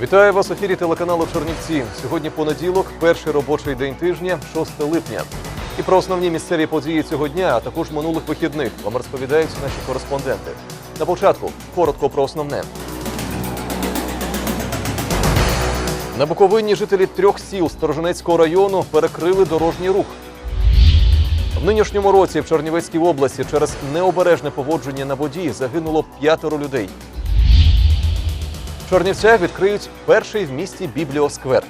Вітаю вас в ефірі телеканалу Чернівці. Сьогодні понеділок, перший робочий день тижня, 6 липня. І про основні місцеві події цього дня, а також минулих вихідних вам розповідають наші кореспонденти. На початку коротко про основне. На Буковині жителі трьох сіл Сторожинецького району перекрили дорожній рух. В нинішньому році в Чернівецькій області через необережне поводження на воді загинуло п'ятеро людей. Чернівцях відкриють перший в місті бібліосквер.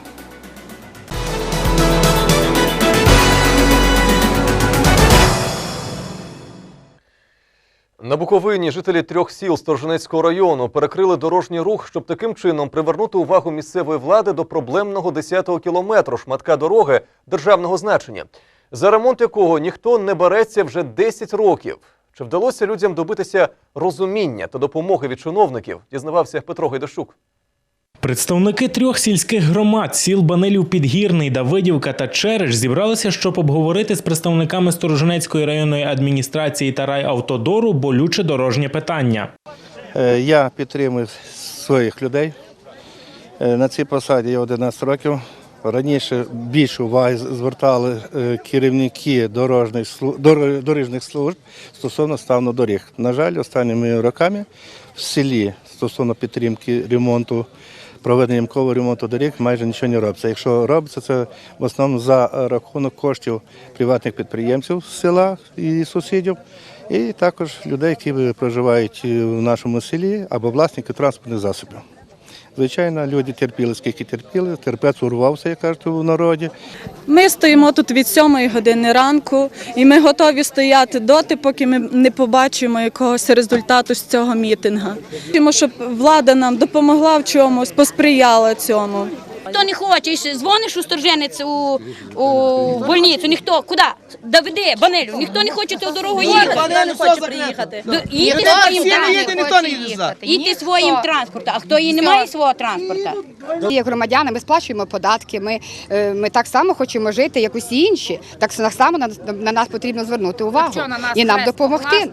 На Буковині жителі трьох сіл Сторженецького району перекрили дорожній рух, щоб таким чином привернути увагу місцевої влади до проблемного 10-го кілометру шматка дороги державного значення, за ремонт якого ніхто не береться вже 10 років. Чи вдалося людям добитися розуміння та допомоги від чиновників? Дізнавався Петро Гайдашук. Представники трьох сільських громад сіл Банилів Підгірний, Давидівка та Череш зібралися, щоб обговорити з представниками Сторожинецької районної адміністрації та райавтодору болюче дорожнє питання. Е, Я підтримую своїх людей. Е, На цій посаді я 11 років. Раніше більше уваги звертали е, керівники дорожніх дорожніх служб стосовно стану доріг. На жаль, останніми роками в селі стосовно підтримки ремонту, проведення ямкового ремонту доріг майже нічого не робиться. Якщо робиться, це в основному за рахунок коштів приватних підприємців з села і сусідів, і також людей, які проживають в нашому селі або власники транспортних засобів. Звичайно, люди терпіли, скільки терпіли, терпець урвався, як кажуть у народі. Ми стоїмо тут від сьомої години ранку, і ми готові стояти доти, поки ми не побачимо якогось результату з цього мітинга. Хочемо, щоб влада нам допомогла в чомусь, посприяла цьому. Хто не хоче, і дзвониш у сторженець у, у больницю, ніхто, куди? Давиди, Банелю, ніхто не хоче цю дорогу їхати. Банелю не хоче приїхати. Їдьте своїм транспортом. ніхто. Їдьте своїм транспортом, а хто її не має свого транспорту? Як громадяни, ми сплачуємо податки. Ми, е, ми так само хочемо жити, як усі інші. Так само на, на нас потрібно звернути увагу і нам допомогти.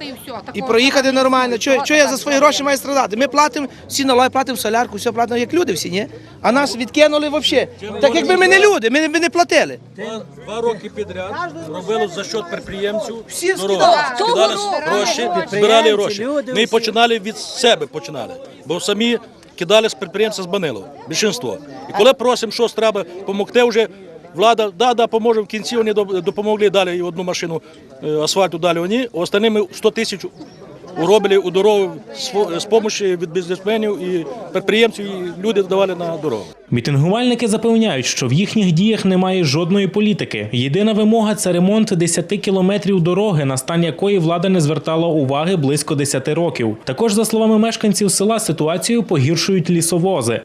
І проїхати нормально. Чого я за свої гроші маю страдати? Ми платимо всі налоги, платимо солярку, все платимо як люди всі, ні? А нас відкинули взагалі. Так якби ми не люди, ми, ми не платили. Два роки підряд робили за счет підприємців Всі. Скидали гроші, збирали гроші. Ми починали від себе починали, бо самі кидали з підприємця з Банилова, більшинство. І коли просимо, щось треба допомогти вже, влада, да, да, поможемо, в кінці вони доп- допомогли, дали одну машину е, асфальту дали вони, а останніми 100 тисяч уробили у дорогу з допомогою від бізнесменів і підприємців, і люди давали на дорогу. Мітингувальники запевняють, що в їхніх діях немає жодної політики. Єдина вимога це ремонт 10 кілометрів дороги, на стан якої влада не звертала уваги близько 10 років. Також, за словами мешканців села, ситуацію погіршують лісовози.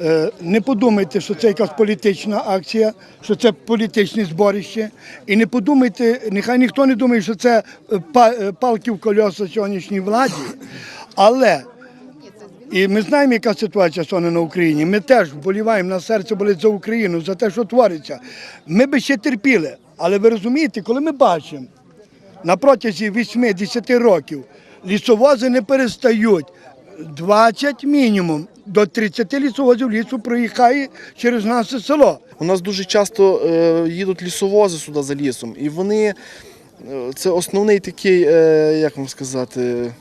Е, не подумайте, що це якась політична акція, що це політичне зборище. І не подумайте, нехай ніхто не думає, що це е, е, палки в кольоса сьогоднішній владі. Але і ми знаємо, яка ситуація сьогодні на Україні. Ми теж вболіваємо на серце болить за Україну, за те, що твориться. Ми би ще терпіли. Але ви розумієте, коли ми бачимо на протязі 8-10 років лісовози не перестають. 20 мінімум до 30 лісовозів лісу проїхає через наше село. У нас дуже часто е, їдуть лісовози сюди за лісом, і вони е, це основний такий, е, як вам сказати,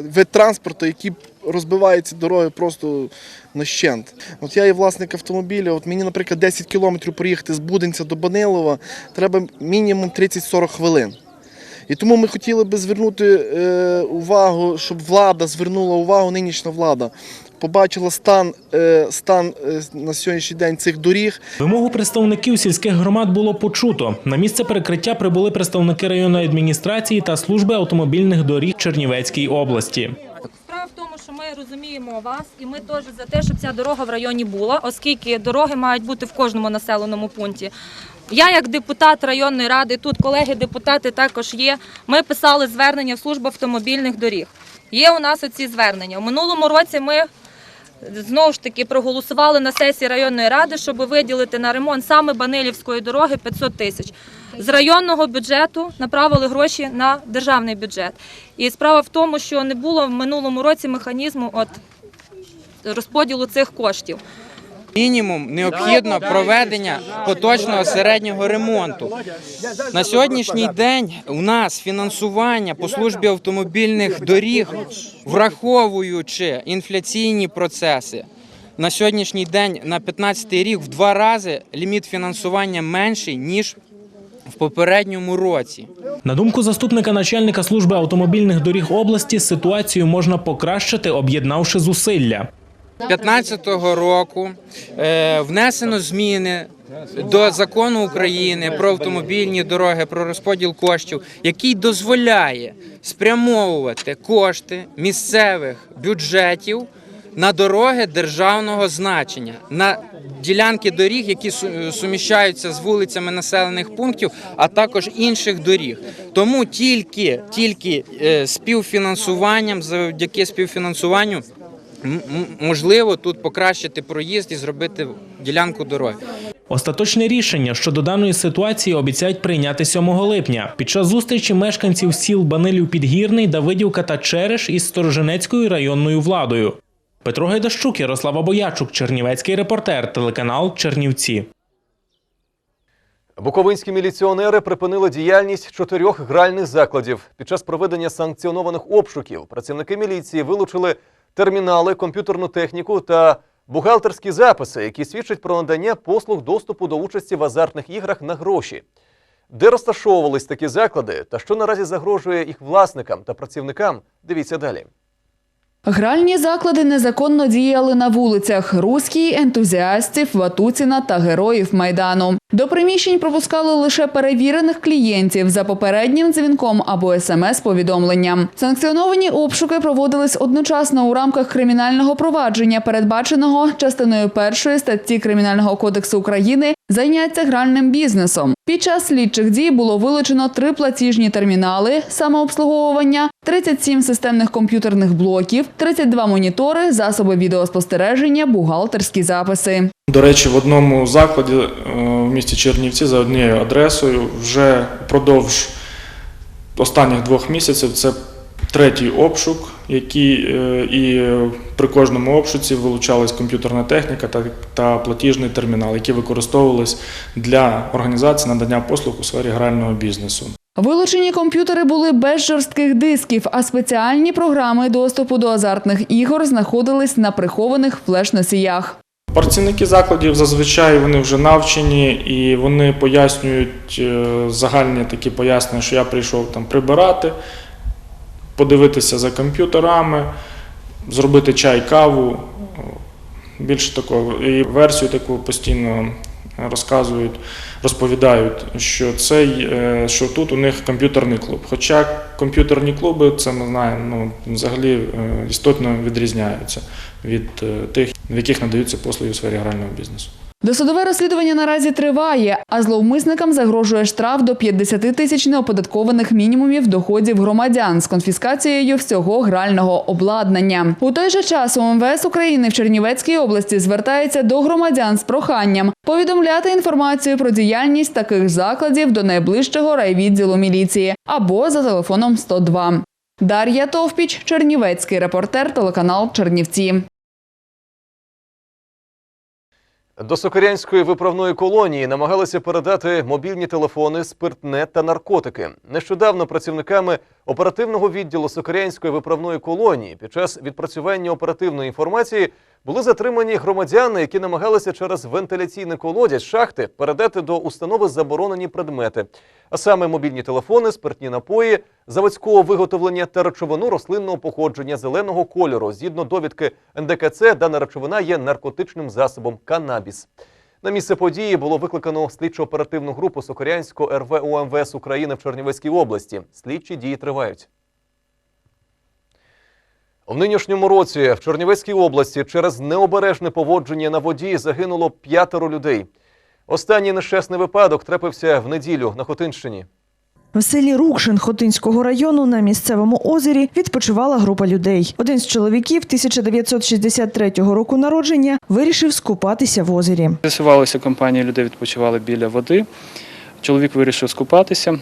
вид транспорту, який розбиває ці дороги просто нащент. От я є власник автомобіля, от мені, наприклад, 10 кілометрів проїхати з Буденця до Банилова, треба мінімум 30-40 хвилин. І тому ми хотіли би звернути увагу, щоб влада звернула увагу, нинішня влада, побачила стан, е, стан е, на сьогоднішній день цих доріг, Вимогу представників сільських громад було почуто. На місце перекриття прибули представники районної адміністрації та служби автомобільних доріг Чернівецькій області. Справа в тому, що ми розуміємо вас, і ми теж за те, щоб ця дорога в районі була, оскільки дороги мають бути в кожному населеному пункті. Я, як депутат районної ради, тут колеги-депутати також є. Ми писали звернення в службу автомобільних доріг. Є у нас оці звернення. У минулому році ми знову ж таки проголосували на сесії районної ради, щоб виділити на ремонт саме Банилівської дороги 500 тисяч. З районного бюджету направили гроші на державний бюджет. І справа в тому, що не було в минулому році механізму от розподілу цих коштів. Мінімум необхідно проведення поточного середнього ремонту. На сьогоднішній день у нас фінансування по службі автомобільних доріг, враховуючи інфляційні процеси. На сьогоднішній день на 15 рік в два рази ліміт фінансування менший ніж в попередньому році. На думку заступника начальника служби автомобільних доріг області, ситуацію можна покращити, об'єднавши зусилля. 2015 року е, внесено зміни до закону України про автомобільні дороги, про розподіл коштів, який дозволяє спрямовувати кошти місцевих бюджетів на дороги державного значення, на ділянки доріг, які суміщаються з вулицями населених пунктів, а також інших доріг. Тому тільки, тільки е, співфінансуванням, завдяки співфінансуванню. Можливо, тут покращити проїзд і зробити ділянку дороги. Остаточне рішення щодо даної ситуації обіцяють прийняти 7 липня. Під час зустрічі мешканців сіл Банилів Підгірний, Давидівка та Череш із Сторожинецькою районною владою. Петро Гайдащук, Ярослава Боячук, Чернівецький репортер, телеканал Чернівці. Буковинські міліціонери припинили діяльність чотирьох гральних закладів. Під час проведення санкціонованих обшуків працівники міліції вилучили термінали, комп'ютерну техніку та бухгалтерські записи, які свідчать про надання послуг доступу до участі в азартних іграх на гроші. Де розташовувались такі заклади та що наразі загрожує їх власникам та працівникам, дивіться далі. Гральні заклади незаконно діяли на вулицях Руській, ентузіастів, Ватуціна та героїв Майдану. До приміщень пропускали лише перевірених клієнтів за попереднім дзвінком або смс-повідомленням. Санкціоновані обшуки проводились одночасно у рамках кримінального провадження, передбаченого частиною першої статті Кримінального кодексу України заняття гральним бізнесом. Під час слідчих дій було вилучено три платіжні термінали самообслуговування, 37 системних комп'ютерних блоків, 32 монітори, засоби відеоспостереження, бухгалтерські записи. До речі, в одному закладі е, в місті Чернівці за однією адресою вже впродовж останніх двох місяців це третій обшук, який е, і при кожному обшуці вилучалась комп'ютерна техніка та, та платіжний термінал, які використовувались для організації надання послуг у сфері грального бізнесу. Вилучені комп'ютери були без жорстких дисків, а спеціальні програми доступу до азартних ігор знаходились на прихованих флеш-носіях. Працівники закладів зазвичай вони вже навчені і вони пояснюють е, загальні такі пояснення, що я прийшов там прибирати, подивитися за комп'ютерами, зробити чай, каву. Більше такого. І версію таку постійно розказують, розповідають, що цей, е, що тут у них комп'ютерний клуб. Хоча комп'ютерні клуби, це ми знаємо, ну, взагалі е, істотно відрізняються від е, тих, в яких надаються послуги у сфері грального бізнесу. Досудове розслідування наразі триває, а зловмисникам загрожує штраф до 50 тисяч неоподаткованих мінімумів доходів громадян з конфіскацією всього грального обладнання. У той же час УМВС України в Чернівецькій області звертається до громадян з проханням повідомляти інформацію про діяльність таких закладів до найближчого райвідділу міліції або за телефоном 102. Дар'я Товпіч, Чернівецький репортер, телеканал Чернівці. До Сокирянської виправної колонії намагалися передати мобільні телефони, спиртне та наркотики. Нещодавно працівниками оперативного відділу Сокирянської виправної колонії під час відпрацювання оперативної інформації були затримані громадяни, які намагалися через вентиляційний колодязь шахти передати до установи заборонені предмети, а саме мобільні телефони, спиртні напої, заводського виготовлення та речовину рослинного походження зеленого кольору. Згідно довідки НДКЦ, дана речовина є наркотичним засобом канабіс. На місце події було викликано слідчо-оперативну групу Сокорянського РВ УМВС України в Чернівецькій області. Слідчі дії тривають. У нинішньому році в Чернівецькій області через необережне поводження на воді загинуло п'ятеро людей. Останній нещасний випадок трапився в неділю на Хотинщині. В селі Рукшин Хотинського району на місцевому озері відпочивала група людей. Один з чоловіків 1963 року народження вирішив скупатися в озері. З'ясувалося, компанія людей відпочивали біля води. Чоловік вирішив скупатися.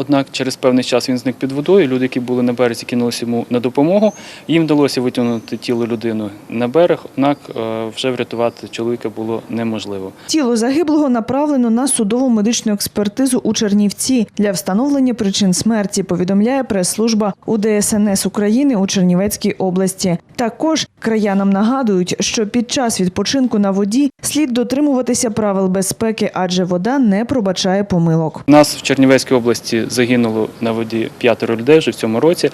Однак через певний час він зник під водою. Люди, які були на березі, кинулися йому на допомогу. Їм вдалося витягнути тіло людини на берег, однак е, вже врятувати чоловіка було неможливо. Тіло загиблого направлено на судову медичну експертизу у Чернівці для встановлення причин смерті, повідомляє прес-служба УДСНС України у Чернівецькій області. Також краянам нагадують, що під час відпочинку на воді слід дотримуватися правил безпеки, адже вода не пробачає помилок. У нас в Чернівецькій області загинуло на воді п'ятеро людей вже в цьому році,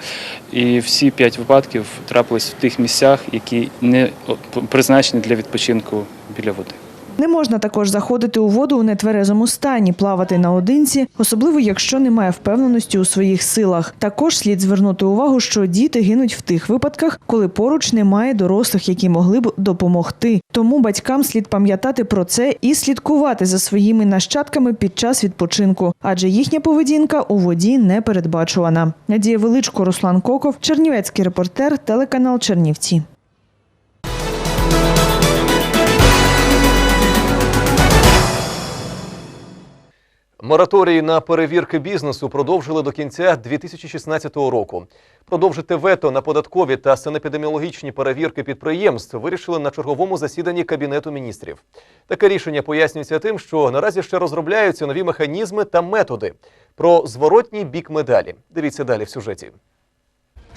і всі п'ять випадків трапились в тих місцях, які не призначені для відпочинку біля води. Не можна також заходити у воду у нетверезому стані, плавати наодинці, особливо якщо немає впевненості у своїх силах. Також слід звернути увагу, що діти гинуть в тих випадках, коли поруч немає дорослих, які могли б допомогти. Тому батькам слід пам'ятати про це і слідкувати за своїми нащадками під час відпочинку, адже їхня поведінка у воді не передбачувана. Надія Величко, Руслан Коков, Чернівецький репортер, телеканал Чернівці. Мораторій на перевірки бізнесу продовжили до кінця 2016 року. Продовжити вето на податкові та санепідеміологічні перевірки підприємств вирішили на черговому засіданні Кабінету міністрів. Таке рішення пояснюється тим, що наразі ще розробляються нові механізми та методи. Про зворотній бік медалі. Дивіться далі в сюжеті.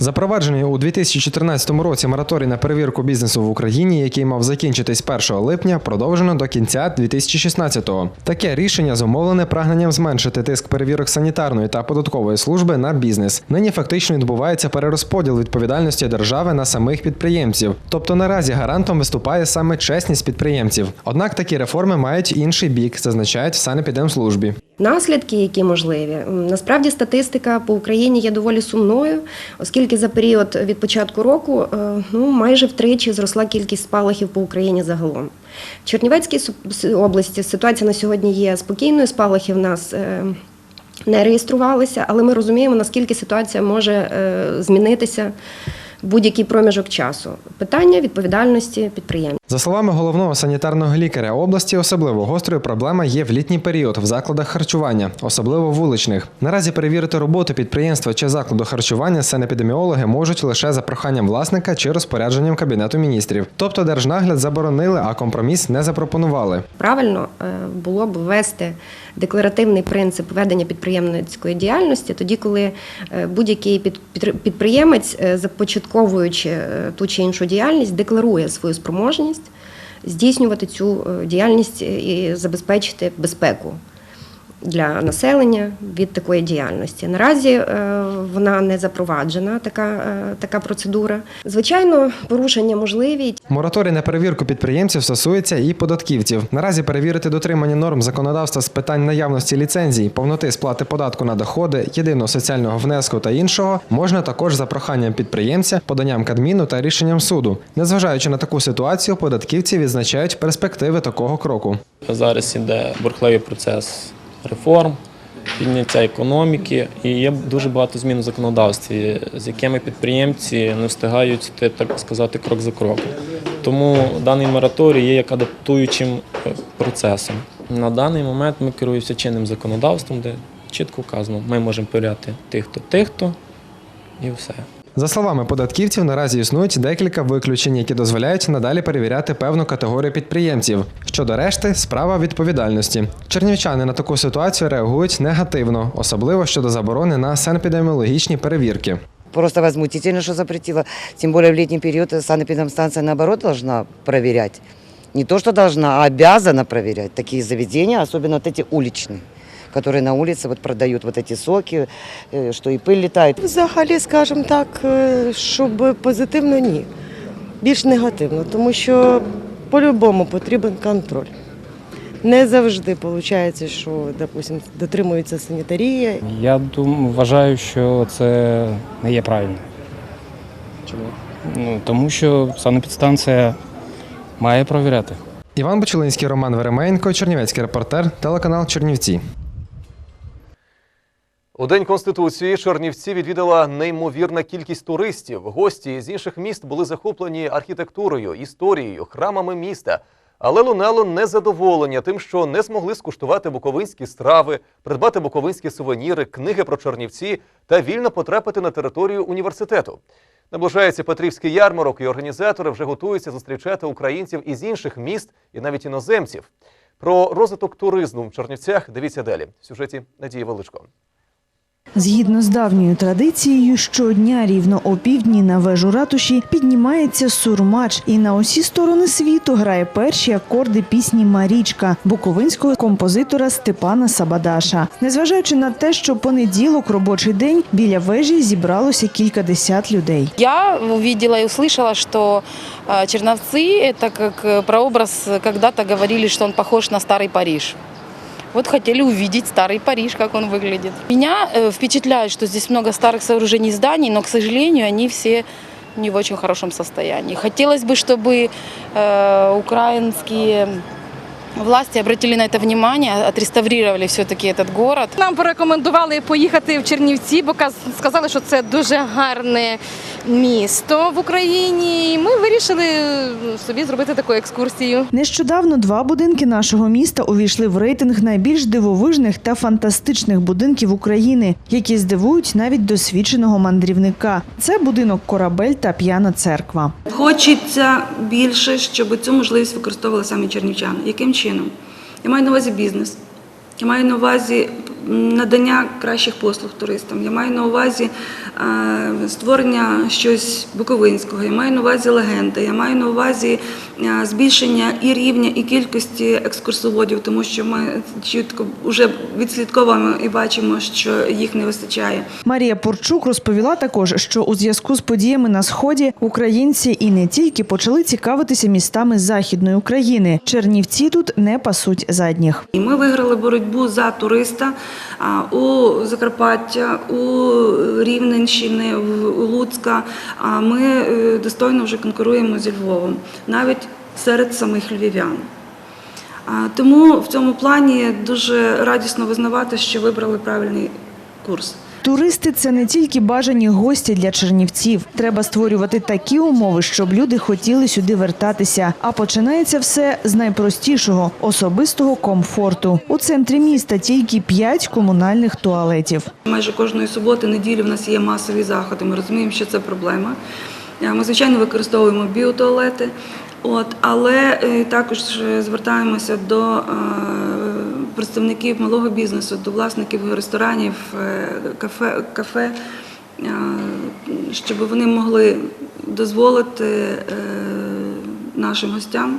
Запроваджений у 2014 році мораторій на перевірку бізнесу в Україні, який мав закінчитись 1 липня, продовжено до кінця 2016-го. Таке рішення зумовлене прагненням зменшити тиск перевірок санітарної та податкової служби на бізнес. Нині фактично відбувається перерозподіл відповідальності держави на самих підприємців. Тобто наразі гарантом виступає саме чесність підприємців. Однак такі реформи мають інший бік, зазначають в санепідемслужбі. Наслідки, які можливі, насправді статистика по Україні є доволі сумною, оскільки за період від початку року е, ну майже втричі зросла кількість спалахів по Україні загалом. В Чернівецькій області ситуація на сьогодні є спокійною. Спалахи в нас е, не реєструвалися, але ми розуміємо, наскільки ситуація може е, змінитися в будь-який проміжок часу. Питання відповідальності підприємців. За словами головного санітарного лікаря області, особливо гострою проблема є в літній період в закладах харчування, особливо вуличних. Наразі перевірити роботу підприємства чи закладу харчування санепідеміологи можуть лише за проханням власника чи розпорядженням кабінету міністрів. Тобто держнагляд заборонили, а компроміс не запропонували. Правильно е, було б ввести декларативний принцип ведення підприємницької діяльності, тоді, коли е, будь-який під- підприємець, е, започатковуючи ту чи іншу діяльність, декларує свою спроможність здійснювати цю е, діяльність і забезпечити безпеку. Для населення від такої діяльності наразі е, вона не запроваджена, така, е, така процедура. Звичайно, порушення можливі, Мораторій на перевірку підприємців стосується і податківців. Наразі перевірити дотримання норм законодавства з питань наявності ліцензій, повноти сплати податку на доходи, єдиного соціального внеску та іншого можна також за проханням підприємця, поданням Кадміну та рішенням суду. Незважаючи на таку ситуацію, податківці відзначають перспективи такого кроку. Зараз іде бурхливий процес реформ, підняття економіки, і є дуже багато змін у законодавстві, з якими підприємці не встигають так сказати, крок за кроком. Тому даний мораторій є як адаптуючим е, процесом. На даний момент ми керуємося чинним законодавством, де чітко вказано, ми можемо перевіряти тих-то, тих-то, і все. За словами податківців, наразі існують декілька виключень, які дозволяють надалі перевіряти певну категорію підприємців. Щодо решти, справа відповідальності. Чернівчани на таку ситуацію реагують негативно, особливо щодо заборони на санепідеміологічні перевірки. Просто возмутительно, что запретила. Тем более в летний период санэпидемстанция, наоборот, должна проверять. Не то, что должна, а обязана проверять такие заведения, особенно вот эти уличные которые на улице вот продают вот эти соки, э, что и пыль летает. Взагалі, скажімо так, е, щоб позитивно ні. Більш негативно, тому що по-любому потрібен контроль. Не завжди виходить, що допустим, дотримується санітарія. Я думаю, вважаю, що це не є правильно. Чому? Ну, тому що санепідстанція має провіряти. Іван Бочелинський, Роман Веремеєнко, Чернівецький репортер, телеканал Чернівці. У День Конституції Чернівці відвідала неймовірна кількість туристів. Гості з інших міст були захоплені архітектурою, історією, храмами міста. Але лунало незадоволення тим, що не змогли скуштувати буковинські страви, придбати буковинські сувеніри, книги про Чернівці та вільно потрапити на територію університету. Наближається Петрівський ярмарок, і організатори вже готуються зустрічати українців із інших міст і навіть іноземців. Про розвиток туризму в Чернівцях дивіться далі в сюжеті Надії Величко. Згідно з давньою традицією, щодня рівно о півдні на вежу ратуші піднімається сурмач і на усі сторони світу грає перші акорди пісні Марічка буковинського композитора Степана Сабадаша. Незважаючи на те, що понеділок робочий день біля вежі зібралося кількадесят людей. Я увидела и услышала, что э, Черновцы – это как э, прообраз, когда-то говорили, что он похож на старый Париж. Вот хотели увидеть старый Париж, как он выглядит. Меня э, впечатляет, что здесь много старых сооружений, зданий, но, к сожалению, они все не в очень хорошем состоянии. Хотелось бы, чтобы э, украинские власти обратили на это внимание, отреставрировали все-таки этот город. Нам порекомендували поїхати в Чернівці, бо каз- сказали, що це дуже гарне місто в Україні. І ми вирішили собі зробити таку екскурсію. Нещодавно два будинки нашого міста увійшли в рейтинг найбільш дивовижних та фантастичних будинків України, які здивують навіть досвідченого мандрівника. Це будинок Корабель та П'яна церква. Хочеться більше, щоб цю можливість використовували самі чернівчани. Яким чином? Я маю на увазі бізнес. Я маю на увазі надання кращих послуг туристам. Я маю на увазі е, створення щось буковинського. Я маю на увазі легенди. Я маю на увазі е, збільшення і рівня, і кількості екскурсоводів, тому що ми чітко вже відслідковуємо і бачимо, що їх не вистачає. Марія Порчук розповіла також, що у зв'язку з подіями на сході українці і не тільки почали цікавитися містами західної України. Чернівці тут не пасуть задніх. І ми виграли боротьбу за туриста у Закарпаття, у Рівненщини, у Луцька. Ми е, достойно вже конкуруємо зі Львовом, навіть серед самих львів'ян. Тому в цьому плані дуже радісно визнавати, що вибрали правильний курс. Туристи це не тільки бажані гості для чернівців. Треба створювати такі умови, щоб люди хотіли сюди вертатися. А починається все з найпростішого особистого комфорту. У центрі міста тільки п'ять комунальних туалетів. Майже кожної суботи, неділі в нас є масові заходи. Ми розуміємо, що це проблема. Е, Ми, звичайно, використовуємо біотуалети, от, але е, також е, звертаємося до представників малого бізнесу, до власників ресторанів, е, кафе, кафе е, щоб вони могли дозволити е, нашим гостям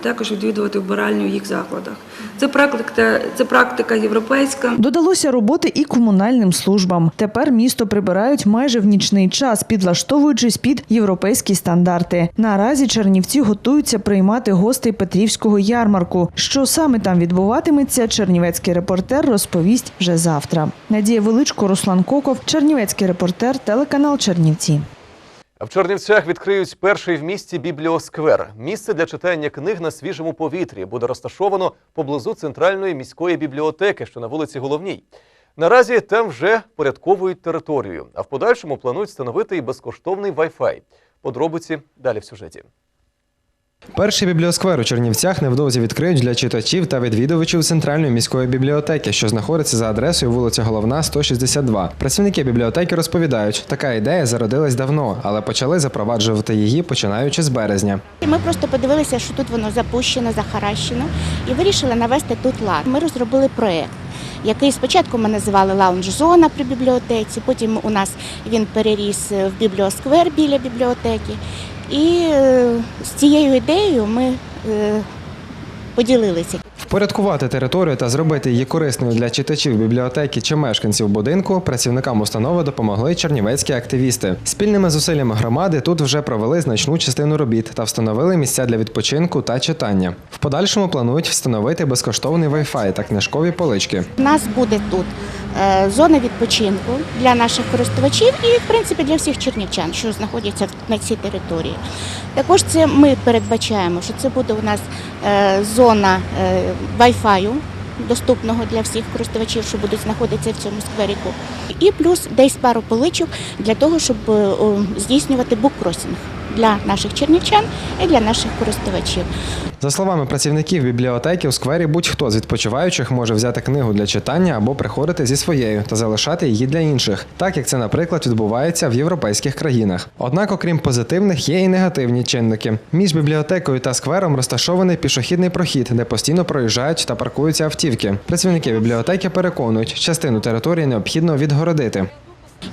також відвідувати вбиральню в їх закладах. Це практика, це практика європейська. Додалося роботи і комунальним службам. Тепер місто прибирають майже в нічний час, підлаштовуючись під європейські стандарти. Наразі Чернівці готуються приймати гостей Петрівського ярмарку. Що саме там відбуватиметься, чернівецький репортер розповість вже завтра. Надія Величко, Руслан Коков, Чернівецький репортер, телеканал Чернівці. В Чернівцях відкриють перший в місті бібліосквер. Місце для читання книг на свіжому повітрі буде розташовано поблизу центральної міської бібліотеки, що на вулиці Головній. Наразі там вже порядковують територію, а в подальшому планують встановити і безкоштовний Wi-Fi. Подробиці далі в сюжеті. Перший бібліосквер у Чернівцях невдовзі відкриють для читачів та відвідувачів центральної міської бібліотеки, що знаходиться за адресою вулиця Головна, 162. Працівники бібліотеки розповідають, така ідея зародилась давно, але почали запроваджувати її починаючи з березня. Ми просто подивилися, що тут воно запущено, захаращено, і вирішили навести тут лад. Ми розробили проєкт, який спочатку ми називали лаунж-зона при бібліотеці, потім у нас він переріс в бібліосквер біля бібліотеки. І е, з цією ідеєю ми е, поділилися. Впорядкувати територію та зробити її корисною для читачів бібліотеки чи мешканців будинку працівникам установи допомогли чернівецькі активісти. Спільними зусиллями громади тут вже провели значну частину робіт та встановили місця для відпочинку та читання. В подальшому планують встановити безкоштовний Wi-Fi та книжкові полички. У нас буде тут е, зона відпочинку для наших користувачів і, в принципі, для всіх чернівчан, що знаходяться на цій території. Також це ми передбачаємо, що це буде у нас е, зона Wi-Fi, доступного для всіх користувачів, що будуть знаходитися в цьому скверіку. І плюс десь пару поличок для того, щоб е, здійснювати буккросінг для наших чернівчан і для наших користувачів. За словами працівників бібліотеки, у сквері будь-хто з відпочиваючих може взяти книгу для читання або приходити зі своєю та залишати її для інших, так як це, наприклад, відбувається в європейських країнах. Однак, окрім позитивних, є і негативні чинники. Між бібліотекою та сквером розташований пішохідний прохід, де постійно проїжджають та паркуються автівки. Працівники бібліотеки переконують, частину території необхідно відгородити.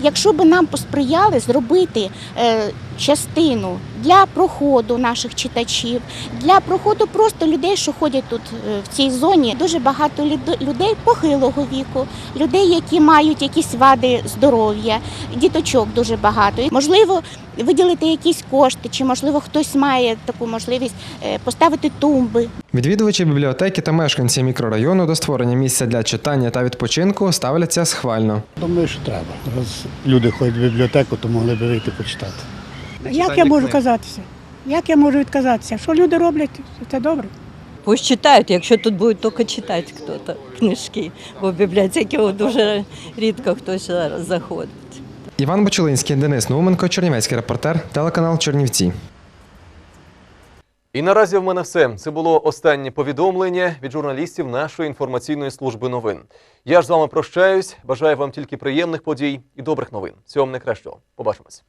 Якщо би нам посприяли зробити е, частину для проходу наших читачів, для проходу просто людей, що ходять тут е, в цій зоні, дуже багато людей похилого віку, людей, які мають якісь вади здоров'я, діточок дуже багато. Можливо, виділити якісь кошти, чи можливо хтось має таку можливість е, поставити тумби. Відвідувачі бібліотеки та мешканці мікрорайону до створення місця для читання та відпочинку ставляться схвально. Думаю, що треба. Раз люди ходять в бібліотеку, то могли б вийти почитати. Як я можу казатися? Як я можу відказатися? Що люди роблять, це добре. Пусть читають, якщо тут буде тільки читати хтось книжки, бо в бібліотеки дуже рідко хтось зараз заходить. Іван Бочелинський, Денис Науменко, Чернівецький репортер, телеканал Чернівці. І наразі в мене все. Це було останнє повідомлення від журналістів нашої інформаційної служби новин. Я ж з вами прощаюсь. Бажаю вам тільки приємних подій і добрих новин. Всього вам найкращого. Побачимось.